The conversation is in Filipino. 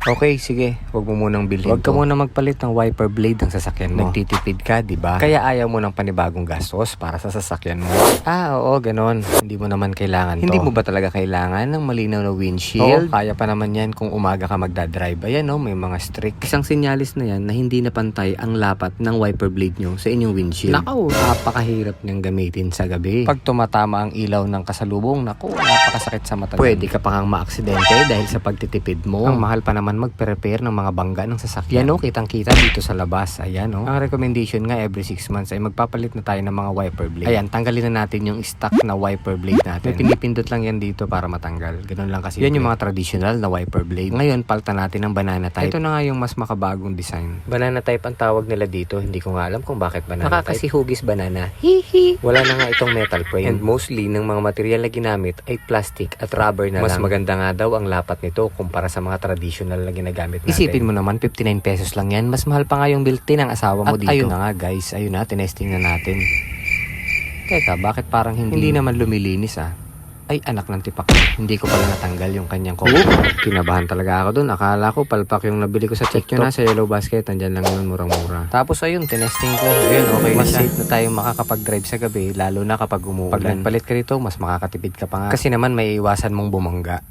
Okay, sige. Huwag mo munang bilhin Huwag ka muna magpalit ng wiper blade ng sasakyan mo. Nagtitipid ka, di ba? Kaya ayaw mo ng panibagong gastos para sa sasakyan mo. Ah, oo, ganon. Hindi mo naman kailangan to. Hindi mo ba talaga kailangan ng malinaw na windshield? Oo, kaya pa naman yan kung umaga ka magdadrive. Ayan, oh, may mga strict. Isang sinyalis na yan na hindi na pantay ang lapat ng wiper blade nyo sa inyong windshield. Nakaw, napakahirap niyang gamitin sa gabi. Pag tumatama ang ilaw ng kasalubong, naku, napakasakit sa mata. Pwede ka pang maaksidente dahil sa pagtitipid mo. Ang mahal pa naman mag-prepare ng mga bangga ng sasakyan. Yan o, kitang-kita dito sa labas. Ayan o. Ang recommendation nga every 6 months ay magpapalit na tayo ng mga wiper blade. Ayan, tanggalin na natin yung stock na wiper blade natin. May pinipindot lang yan dito para matanggal. Ganun lang kasi. Yan yung mga traditional na wiper blade. Ngayon, palta natin ng banana type. Ito na nga yung mas makabagong design. Banana type ang tawag nila dito. Hindi ko nga alam kung bakit banana type. Nakakasihugis banana. Hihi. Wala na nga itong metal frame. And mostly, ng mga material na ginamit ay plastic at rubber na mas lang. Mas maganda nga daw ang lapat nito kumpara sa mga traditional na ginagamit natin. Isipin mo naman, 59 pesos lang yan. Mas mahal pa nga yung built-in ng asawa mo At dito. ayun na nga guys, ayun na, tinesting na natin. Teka, bakit parang hindi, hindi naman lumilinis ah? Ay, anak ng tipak. Hindi ko pala natanggal yung kanyang cover. Kinabahan talaga ako dun. Akala ko palpak yung nabili ko sa check nyo na sa yellow basket. Andyan lang yun, murang-mura. Tapos ayun, tinesting ko. Ayun, okay Mas safe na tayong makakapag-drive sa gabi, lalo na kapag umuulan. Pag nagpalit ka rito, mas makakatipid ka pa nga. Kasi naman may iwasan mong bumangga.